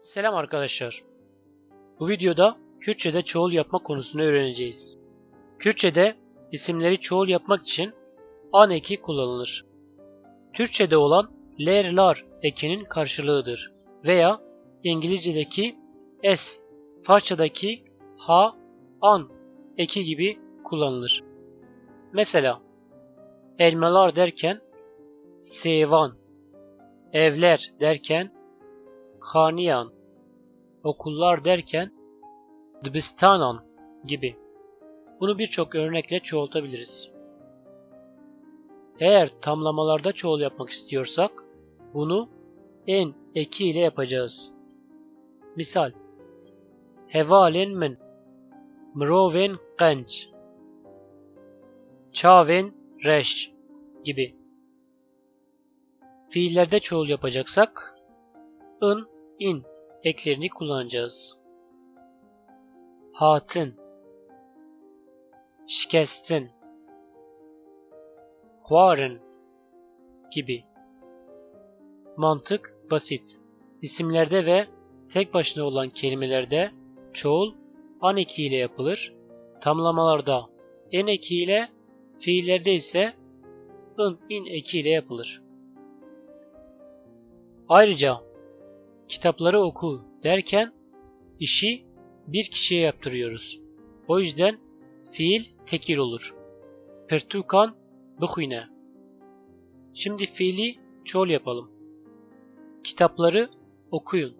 Selam arkadaşlar. Bu videoda Kürtçe'de çoğul yapma konusunu öğreneceğiz. Kürtçe'de isimleri çoğul yapmak için an eki kullanılır. Türkçe'de olan ler lar ekinin karşılığıdır veya İngilizce'deki s, Farsça'daki ha, an eki gibi kullanılır. Mesela elmalar derken sevan, evler derken haniyan, okullar derken dıbistanan gibi. Bunu birçok örnekle çoğaltabiliriz. Eğer tamlamalarda çoğul yapmak istiyorsak bunu en eki ile yapacağız. Misal Hevalin min Mroven genç Çaven reş gibi. Fiillerde çoğul yapacaksak ın, in eklerini kullanacağız. Hatın Şikestin Huarın gibi. Mantık basit. İsimlerde ve tek başına olan kelimelerde çoğul an eki ile yapılır. Tamlamalarda en eki ile, fiillerde ise ın in eki ile yapılır. Ayrıca kitapları oku derken işi bir kişiye yaptırıyoruz. O yüzden fiil tekil olur. Pertukan bıhuyne. Şimdi fiili çoğul yapalım. Kitapları okuyun.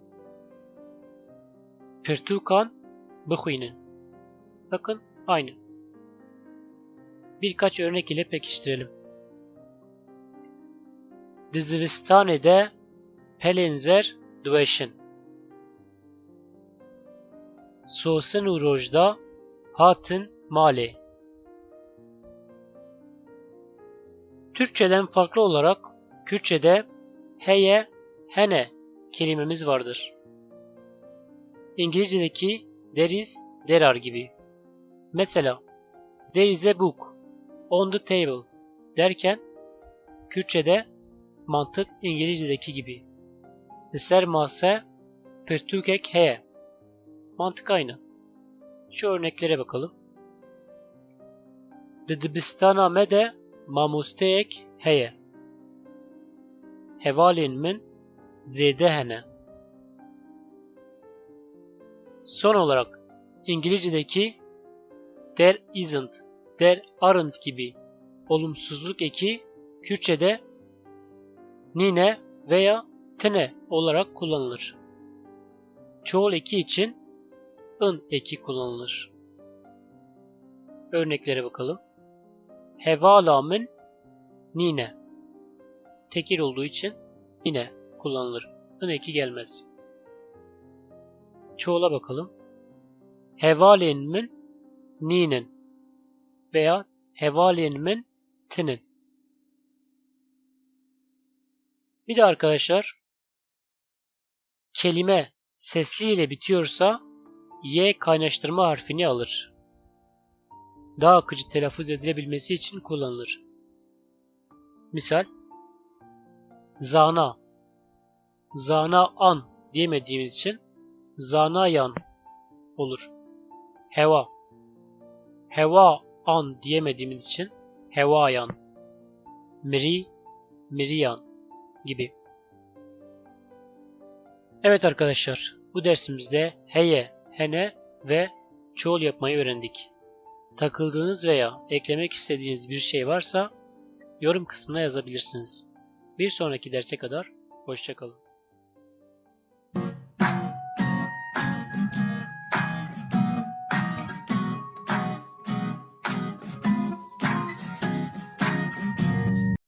Pertukan bıhuynen. Bakın aynı. Birkaç örnek ile pekiştirelim. Dizvistanede pelenzer dveşin. Sosen u rojda hatin male. Türkçeden farklı olarak Kürtçede heye, hene kelimemiz vardır. İngilizce'deki there is, there are gibi. Mesela there is a book on the table derken Kürtçede mantık İngilizce'deki gibi. Eser mase pertukek heye. Mantık aynı. Şu örneklere bakalım. Dibistana me de mamusteyek heye. Hevalin min hene. Son olarak İngilizce'deki there isn't, there aren't gibi olumsuzluk eki Kürtçe'de nine veya tene olarak kullanılır. Çoğul eki için ın eki kullanılır. Örneklere bakalım. Hevalamın nine. Tekil olduğu için yine kullanılır. In eki gelmez. Çoğula bakalım. Hevalenmin ninin veya hevalenmin tinin. Bir de arkadaşlar kelime sesli ile bitiyorsa y kaynaştırma harfini alır. Daha akıcı telaffuz edilebilmesi için kullanılır. Misal Zana Zana an diyemediğimiz için Zana yan olur. Heva Heva an diyemediğimiz için Hevayan Miri Miriyan gibi. Evet arkadaşlar, bu dersimizde heye, hene ve çoğul yapmayı öğrendik. Takıldığınız veya eklemek istediğiniz bir şey varsa yorum kısmına yazabilirsiniz. Bir sonraki derse kadar hoşçakalın.